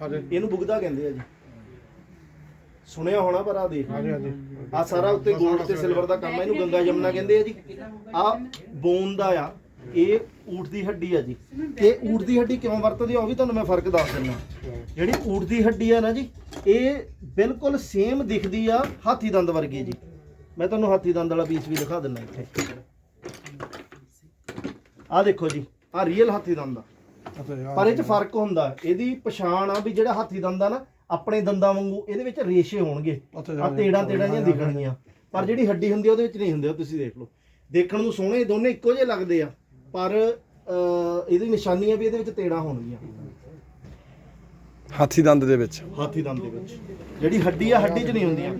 ਹਾਂਜੀ ਇਹਨੂੰ ਬੁਗਦਾ ਕਹਿੰਦੇ ਆ ਜੀ। ਸੁਣਿਆ ਹੋਣਾ ਪਰ ਆ ਦੇਖ। ਹਾਂਜੀ ਹਾਂਜੀ ਆ ਸਾਰਾ ਉੱਤੇ 골ਡ ਤੇ ਸਿਲਵਰ ਦਾ ਕੰਮ ਆ ਇਹਨੂੰ ਗੰਗਾ ਯਮਨਾ ਕਹਿੰਦੇ ਆ ਜੀ। ਆ ਬੋਨ ਦਾ ਆ। ਇਹ ਊਠ ਦੀ ਹੱਡੀ ਆ ਜੀ। ਤੇ ਊਠ ਦੀ ਹੱਡੀ ਕਿਉਂ ਵਰਤਦੇ ਆ ਉਹ ਵੀ ਤੁਹਾਨੂੰ ਮੈਂ ਫ਼ਰਕ ਦੱਸ ਦਿੰਦਾ। ਜਿਹੜੀ ਊਠ ਦੀ ਹੱਡੀ ਆ ਨਾ ਜੀ ਇਹ ਬਿਲਕੁਲ ਸੇਮ ਦਿਖਦੀ ਆ ਹਾਥੀ ਦੰਦ ਵਰਗੀ ਜੀ। ਮੈਂ ਤੁਹਾਨੂੰ ਹਾਥੀ ਦੰਦ ਵਾਲਾ ਪੀਸ ਵੀ ਦਿਖਾ ਦਿੰਦਾ ਇੱਥੇ। ਆ ਦੇਖੋ ਜੀ ਆ ਰੀਅਲ ਹਾਥੀ ਦੰਦ ਆ। ਪਰ ਇਹ ਚ ਫ਼ਰਕ ਹੁੰਦਾ ਇਹਦੀ ਪਛਾਣ ਆ ਵੀ ਜਿਹੜਾ ਹਾਥੀ ਦੰਦ ਆ ਨਾ ਆਪਣੇ ਦੰਦਾਂ ਵਾਂਗੂ ਇਹਦੇ ਵਿੱਚ ਰੇਸ਼ੇ ਹੋਣਗੇ। ਆ ਤੇੜਾਂ ਤੇੜਾਂ ਜਿਹੀਆਂ ਦਿਖਣਗੀਆਂ। ਪਰ ਜਿਹੜੀ ਹੱਡੀ ਹੁੰਦੀ ਆ ਉਹਦੇ ਵਿੱਚ ਨਹੀਂ ਹੁੰਦੇ ਉਹ ਤੁਸੀਂ ਦੇਖ ਲਓ। ਦੇਖਣ ਨੂੰ ਸੋਹਣੇ ਦੋਨੇ ਇੱਕੋ ਜਿਹੇ ਲੱਗਦੇ ਆ। ਪਰ ਇਹਦੀ ਨਿਸ਼ਾਨੀ ਆ ਵੀ ਇਹਦੇ ਵਿੱਚ ਤੇੜਾਂ ਹੋਣਗੀਆਂ। ਹਾਥੀ ਦੰਦ ਦੇ ਵਿੱਚ। ਹਾਥੀ ਦੰਦ ਦੇ ਵਿੱਚ। ਜਿਹੜੀ ਹੱਡੀ ਆ ਹੱਡੀ 'ਚ ਨਹੀਂ ਹੁੰਦੀਆਂ।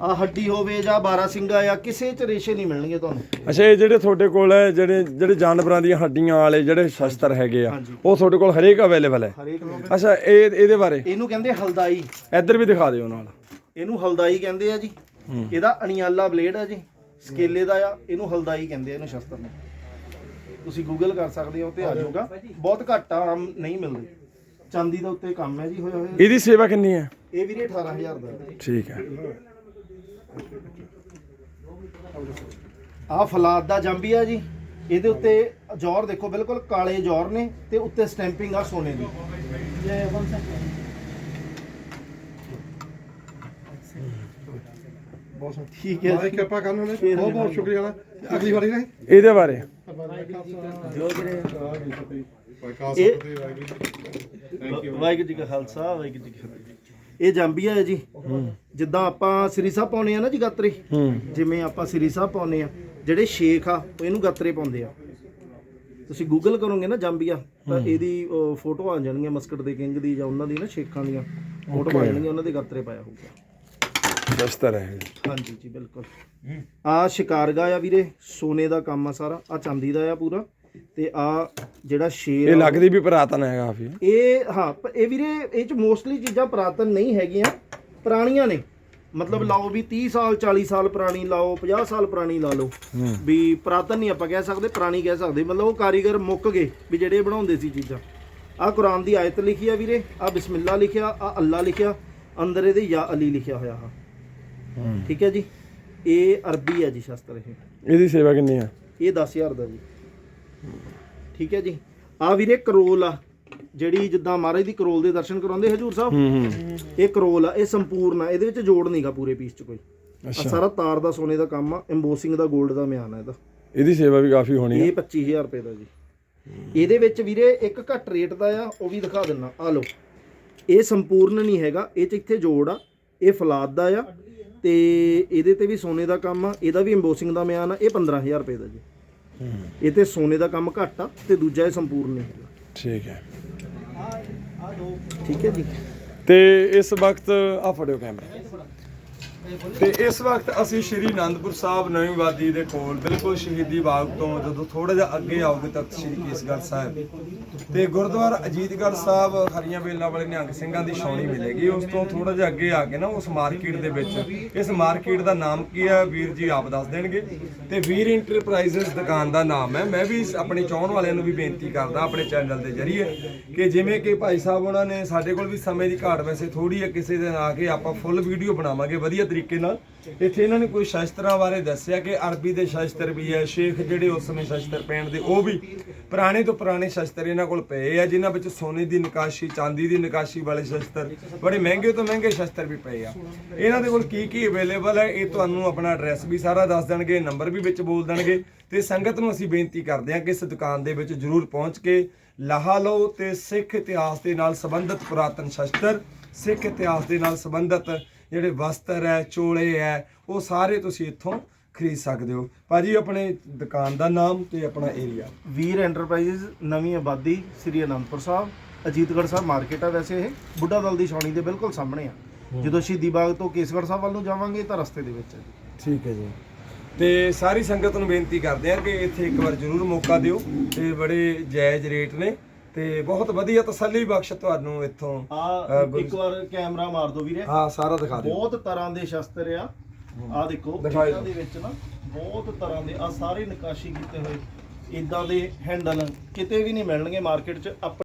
ਆ ਹੱਡੀ ਹੋਵੇ ਜਾਂ ਬਾਰਾ ਸਿੰਘਾ ਆ ਕਿਸੇ 'ਚ ਰੇਸ਼ੇ ਨਹੀਂ ਮਿਲਣਗੇ ਤੁਹਾਨੂੰ। ਅੱਛਾ ਇਹ ਜਿਹੜੇ ਤੁਹਾਡੇ ਕੋਲ ਹੈ ਜਿਹੜੇ ਜਿਹੜੇ ਜਾਨਵਰਾਂ ਦੀਆਂ ਹੱਡੀਆਂ ਵਾਲੇ ਜਿਹੜੇ ਸ਼ਸਤਰ ਹੈਗੇ ਆ। ਉਹ ਤੁਹਾਡੇ ਕੋਲ ਹਰੇਕ ਅਵੇਲੇਬਲ ਹੈ? ਹਰੇਕ ਅੱਛਾ ਇਹ ਇਹਦੇ ਬਾਰੇ? ਇਹਨੂੰ ਕਹਿੰਦੇ ਹਲਦਾਈ। ਇੱਧਰ ਵੀ ਦਿਖਾ ਦਿਓ ਨਾਲ। ਇਹਨੂੰ ਹਲਦਾਈ ਕਹਿੰਦੇ ਆ ਜੀ। ਇਹਦਾ ਅਣਿਆਲਾ ਬਲੇਡ ਆ ਜੀ ਸਕੇਲੇ ਦਾ ਆ ਇਹਨੂੰ ਹਲਦਾਈ ਕਹਿੰਦੇ ਆ ਇਹਨੂੰ ਸ਼ਸਤਰ ਨੂੰ। ਤੁਸੀਂ ਗੂਗਲ ਕਰ ਸਕਦੇ ਹੋ ਤੇ ਆ ਜਾਊਗਾ। ਬਹੁਤ ਘੱਟ ਆ ਆਮ ਨਹੀਂ ਮਿਲਦੇ। ਚਾਂਦੀ ਦਾ ਉੱਤੇ ਕੰਮ ਹੈ ਜੀ ਹੋਇਆ ਹੋਇਆ ਇਹਦੀ ਸੇਵਾ ਕਿੰਨੀ ਹੈ? ਇਹ ਵੀਰੇ 18000 ਦਾ। ਠੀਕ ਹੈ। ਆ ਫਲਾਦ ਦਾ ਜੰਬੀ ਆ ਜੀ। ਇਹਦੇ ਉੱਤੇ ਜੌਰ ਦੇਖੋ ਬਿਲਕੁਲ ਕਾਲੇ ਜੌਰ ਨੇ ਤੇ ਉੱਤੇ ਸਟੈਂਪਿੰਗ ਆ ਸੋਨੇ ਦੀ। ਬਹੁਤ ਸੋਹਣਾ। ਠੀਕ ਹੈ ਮਾਰੇ ਜੀ ਕਿਰਪਾ ਕਰਨ ਨੇ ਬਹੁਤ ਬਹੁਤ ਸ਼ੁਕਰੀਆ ਨਾ ਅਗਲੀ ਵਾਰੀ ਨੇ ਇਹਦੇ ਬਾਰੇ। ਵਾਹਿਗੁਰੂ ਜੀ ਕਾ ਖਾਲਸਾ ਵਾਹਿਗੁਰੂ ਜੀ ਕੀ ਫਤਿਹ। ਇਹ ਜੰਬੀਆ ਹੈ ਜੀ। ਜਿੱਦਾਂ ਆਪਾਂ ਸ੍ਰੀ ਸਾਹਿਬ ਪਾਉਨੇ ਆ ਨਾ ਜੀ ਗਾਤਰੇ ਜਿਵੇਂ ਆਪਾਂ ਸ੍ਰੀ ਸਾਹਿਬ ਪਾਉਨੇ ਆ ਜਿਹੜੇ ਸ਼ੇਖ ਆ ਉਹ ਇਹਨੂੰ ਗਾਤਰੇ ਪਾਉਂਦੇ ਆ। ਤੁਸੀਂ ਗੂਗਲ ਕਰੋਗੇ ਨਾ ਜੰਬੀਆ ਤਾਂ ਇਹਦੀ ਫੋਟੋ ਆ ਜਾਣਗੀਆਂ ਮਸਕਟ ਦੇ ਕਿੰਗ ਦੀ ਜਾਂ ਉਹਨਾਂ ਦੀ ਨਾ ਸ਼ੇਖਾਂ ਦੀਆਂ। ਫੋਟੋ ਆ ਜਾਣਗੀਆਂ ਉਹਨਾਂ ਦੇ ਗਾਤਰੇ ਪਾਇਆ ਹੋਊਗਾ। ਸ਼ਸਤਰ ਹੈ ਹਾਂਜੀ ਜੀ ਬਿਲਕੁਲ। ਆ ਸ਼ਿਕਾਰਗਾ ਆ ਵੀਰੇ ਸੋਨੇ ਦਾ ਕੰਮ ਆ ਸਾਰਾ ਆ ਚਾਂਦੀ ਦਾ ਆ ਪੂਰਾ। ਤੇ ਆ ਜਿਹੜਾ ਸ਼ੇਰ ਇਹ ਆ, ਲੱਗਦੀ ਵੀ ਪੁਰਾਤਨ ਹੈ ਕਾਫੀ। ਇਹ ਹਾਂ ਪ- ਇਹ ਵੀਰੇ ਇਹ ਚ ਮੋਸਟਲੀ ਚੀਜ਼ਾਂ ਪੁਰਾਤਨ ਨਹੀਂ ਹੈਗੀਆਂ ਪੁਰਾਣੀਆਂ ਨੇ। ਮਤਲਬ ਲਾਓ ਵੀ 30 ਸਾਲ 40 ਸਾਲ ਪੁਰਾਣੀ ਲਾਓ 50 ਸਾਲ ਪੁਰਾਣੀ ਲਾ ਲਓ। ਵੀ ਪੁਰਾਤਨ ਨਹੀਂ ਆਪਾਂ ਕਹਿ ਸਕਦੇ ਪੁਰਾਣੀ ਕਹਿ ਸਕਦੇ। ਮਤਲਬ ਉਹ ਕਾਰੀਗਰ ਮੁੱਕ ਗਏ ਵੀ ਜਿਹੜੇ ਬਣਾਉਂਦੇ ਸੀ ਚੀਜ਼ਾਂ। ਆ ਕੁਰਾਨ ਦੀ ਆਇਤ ਲਿਖੀ ਆ ਵੀਰੇ ਆ ਬਿਸਮਿਲ੍ਲਾ ਲਿਖਿਆ ਆ ਅੱਲਾ ਲਿਖਿਆ ਅੰਦਰ ਇਹਦੇ ਯਾ ਅਲੀ ਲਿਖਿਆ ਹੋਇਆ ਆ। ਠੀਕ ਹੈ ਜੀ? ਇਹ ਅਰਬੀ ਹੈ ਜੀ ਸ਼ਸਤਰ ਇਹ। ਇਹਦੀ ਸੇਵਾ ਕਿੰਨੀ ਹੈ ਇਹ 10000 ਦਾ ਜੀ। ਠੀਕ ਹੈ ਜੀ। ਆ ਵੀਰੇ ਕਰੋਲ ਆ ਜਿਹੜੀ ਜਿੱਦਾਂ ਮਹਾਰਾਜ ਦੀ ਕਰੋਲ ਦੇ ਦਰਸ਼ਨ ਕਰਾਉਂਦੇ ਹਜੂਰ ਸਾਹਿਬ? ਹੂੰ ਹੂੰ। ਇਹ ਕਰੋਲ ਆ ਇਹ ਸੰਪੂਰਨ ਆ ਇਹਦੇ ਵਿੱਚ ਜੋੜ ਨਹੀਂਗਾ ਪੂਰੇ ਪੀਸ ਚ ਕੋਈ। ਅੱਛਾ। ਸਾਰਾ ਤਾਰ ਦਾ ਸੋਨੇ ਦਾ ਕੰਮ ਆ ਐਮਬੋਸਿੰਗ ਦਾ 골ਡ ਦਾ ਮਿਆਨ ਆ ਇਹਦਾ। ਇਹਦੀ ਸੇਵਾ ਵੀ ਕਾਫੀ ਹੋਣੀ ਹੈ ਇਹ 25000 ਰੁਪਏ ਦਾ ਜੀ। ਇਹਦੇ ਵਿੱਚ ਵੀਰੇ ਇੱਕ ਘੱਟ ਰੇਟ ਦਾ ਆ ਉਹ ਵੀ ਦਿਖਾ ਦਿੰਨਾ। ਆ ਲਓ। ਇਹ ਸੰਪੂਰਨ ਨਹੀਂ ਹੈਗਾ ਇਹ ਚ ਇੱਥੇ ਜੋੜ ਆ ਇਹ ਫਲਾਦ ਦਾ ਆ ਤੇ ਇਹਦੇ ਤੇ ਵੀ ਸੋਨੇ ਦਾ ਕੰਮ ਆ ਇਹਦਾ ਵੀ ਐਮਬੋਸਿੰਗ ਦਾ ਮਿਆਨ ਆ ਇਹ 15000 ਰੁਪਏ ਦਾ ਜੀ। ਇਹ ਤੇ ਸੋਨੇ ਦਾ ਕੰਮ ਘੱਟ ਆ ਤੇ ਦੂਜਾ ਇਹ ਸੰਪੂਰਨ ਨਹੀਂ ਹੈਗਾ। ਠੀਕ ਹੈ। ਠੀਕ ਹੈ ਜੀ। ਤੇ ਇਸ ਵਕਤ ਆ ਫੜਿਓ ਕੈਮਰਾ। ਤੇ ਇਸ ਵਕਤ ਅਸੀਂ ਸ਼੍ਰੀ ਅਨੰਦਪੁਰ ਸਾਹਿਬ ਨਵੀਂ ਵਾਦੀ ਦੇ ਕੋਲ ਬਿਲਕੁਲ ਸ਼ਹੀਦੀ ਬਾਗ ਤੋਂ ਜਦੋਂ ਥੋੜਾ ਜਿਹਾ ਅੱਗੇ ਆਓਗੇ ਤਖਤ ਸ਼੍ਰੀ ਕੇਸਗੜ੍ਹ ਸਾਹਿਬ। ਤੇ ਗੁਰਦੁਆਰਾ ਅਜੀਤਗੜ੍ਹ ਸਾਹਿਬ ਹਰੀਆਂ ਵੇਲਾਂ ਵਾਲੇ ਨਿਹੰਗ ਸਿੰਘਾਂ ਦੀ ਛਾਉਣੀ ਮਿਲੇਗੀ। ਉਸ ਤੋਂ ਥੋੜਾ ਜਿਹਾ ਅੱਗੇ ਆ ਕੇ ਨਾ ਉਸ ਮਾਰਕੀਟ ਦੇ ਵਿੱਚ, ਇਸ ਮਾਰਕੀਟ ਦਾ ਨਾਮ ਕੀ ਹੈ ਵੀਰ ਜੀ ਆਪ ਦੱਸ ਦੇਣਗੇ। ਤੇ ਵੀਰ ਇੰਟਰਪ੍ਰਾਈਜ਼ਸ ਦੁਕਾਨ ਦਾ ਨਾਮ ਹੈ। ਮੈਂ ਵੀ ਆਪਣੇ ਚਾਹਣ ਵਾਲਿਆਂ ਨੂੰ ਵੀ ਬੇਨਤੀ ਕਰਦਾ ਆਪਣੇ ਚੈਨਲ ਦੇ ਜ਼ਰੀਏ ਕਿ ਜਿਵੇਂ ਕਿ ਭਾਈ ਸਾਹਿਬ ਉਹਨਾਂ ਨੇ ਸਾਡੇ ਕੋਲ ਵੀ ਸਮੇਂ ਦੀ ਘਾਟ ਵੈਸੇ ਥੋੜੀ ਹੈ, ਕਿਸੇ ਦਿਨ ਆ ਕੇ ਆਪਾਂ ਫੁੱਲ ਵੀਡੀਓ ਬਣਾਵਾਂਗੇ, ਵਧੀਆ ਤਰੀਕੇ ਨਾਲ। ਇੱਥੇ ਇਹਨਾਂ ਨੇ ਕੋਈ ਸ਼ਸਤਰਾਂ ਬਾਰੇ ਦੱਸਿਆ ਕਿ ਅਰਬੀ ਦੇ ਸ਼ਸਤਰ ਵੀ ਹੈ, ਸ਼ੇਖ ਜਿਹੜੇ ਉਸ ਸਮੇਂ ਸ਼ਸਤਰ ਪਹਿਨ ਦੇ, ਉਹ ਵੀ ਪੁਰਾਣੇ ਤੋਂ ਪੁਰਾਣੇ ਸ਼ਸਤਰ ਇਹਨਾਂ ਕੋਲ ਪਏ ਆ, ਜਿਨ੍ਹਾਂ ਵਿੱਚ ਸੋਨੇ ਦੀ ਨਿਕਾਸ਼ੀ, ਚਾਂਦੀ ਦੀ ਨਿਕਾਸ਼ੀ ਵਾਲੇ ਸ਼ਸਤਰ, ਬੜੇ ਮਹਿੰਗੇ ਤੋਂ ਮਹਿੰਗੇ ਸ਼ਸਤਰ ਵੀ ਪਏ ਆ। ਇਹਨਾਂ ਦੇ ਕੋਲ ਕੀ ਕੀ ਅਵੇਲੇਬਲ ਹੈ, ਇਹ ਤੁਹਾਨੂੰ ਆਪਣਾ ਐਡਰੈਸ ਵੀ ਸਾਰਾ ਦੱਸ ਦੇਣਗੇ ਨੰਬਰ ਵੀ ਵਿੱਚ ਬੋਲ ਦੇਣਗੇ ਤੇ ਸੰਗਤ ਨੂੰ ਅਸੀਂ ਬੇਨਤੀ ਕਰਦੇ ਹਾਂ ਕਿ ਇਸ ਦੁਕਾਨ ਦੇ ਵਿੱਚ ਜਰੂਰ ਪਹੁੰਚ ਕੇ ਲਾਹਾ ਲਓ ਤੇ ਸਿੱਖ ਇਤਿਹਾਸ ਦੇ ਨਾਲ ਸੰਬੰਧਿਤ ਪੁਰਾਤਨ ਸ਼ਸਤਰ, ਸਿੱਖ ਇਤਿਹਾਸ ਦੇ ਨਾਲ ਸੰਬੰਧਿਤ ਜਿਹੜੇ ਵਸਤਰ ਹੈ ਚੋਲੇ ਹੈ ਉਹ ਸਾਰੇ ਤੁਸੀਂ ਇੱਥੋਂ ਖਰੀਦ ਸਕਦੇ ਹੋ। ਭਾਜੀ ਆਪਣੇ ਦੁਕਾਨ ਦਾ ਨਾਮ ਤੇ ਆਪਣਾ ਏਰੀਆ ਵੀਰ ਐਂਟਰਪ੍ਰਾਈਜ਼ਸ ਨਵੀਂ ਆਬਾਦੀ ਸ੍ਰੀ ਅਨੰਦਪੁਰ ਸਾਹਿਬ ਅਜੀਤਗੜ੍ਹ ਸਾਹਿਬ ਮਾਰਕੀਟ ਆ ਵੈਸੇ ਇਹ। ਬੁੱਢਾ ਦਲ ਦੀ ਛਾਉਣੀ ਦੇ ਬਿਲਕੁਲ ਸਾਹਮਣੇ ਆ। ਜਦੋਂ ਸ਼ਹੀਦੀ ਬਾਗ ਤੋਂ ਕੇਸਗੜ੍ਹ ਸਾਹਿਬ ਵੱਲ ਨੂੰ ਜਾਵਾਂਗੇ ਤਾਂ ਰਸਤੇ ਦੇ ਵਿੱਚ ਠੀਕ ਹੈ ਜੀ। ਤੇ ਸਾਰੀ ਸੰਗਤ ਨੂੰ ਬੇਨਤੀ ਕਰਦੇ ਆ ਕਿ ਇੱਥੇ ਇੱਕ ਵਾਰ ਜ਼ਰੂਰ ਮੌਕਾ ਦਿਓ। ਤੇ ਬੜੇ ਜਾਇਜ਼ ਰੇਟ ਨੇ। ਤੇ ਬਹੁਤ ਵਧੀਆ ਤਸੱਲੀ ਬਖਸ਼ ਤੁਹਾਨੂੰ ਇੱਥੋਂ ਆ ਅ, ਗੁਰ- ਇੱਕ ਵਾਰ ਕੈਮਰਾ ਮਾਰ ਦਿਓ ਵੀਰੇ। ਹਾਂ ਸਾਰਾ ਦਿਖਾ ਦਿਓ। ਬਹੁਤ ਤਰ੍ਹਾਂ ਦੇ ਸ਼ਸਤਰ ਆ। ਆ ਦੇਖੋ ਇਹਨਾਂ ਦੇ ਵਿੱਚ ਨਾ ਬਹੁਤ ਤਰ੍ਹਾਂ ਦੇ ਆ ਸਾਰੇ ਨਕਾਸ਼ੀ ਕੀਤੇ ਹੋਏ ਇਦਾਂ ਦੇ ਹੈਂਡਲ ਕਿਤੇ ਵੀ ਨਹੀਂ ਮਿਲਣਗੇ ਮਾਰਕੀਟ 'ਚ।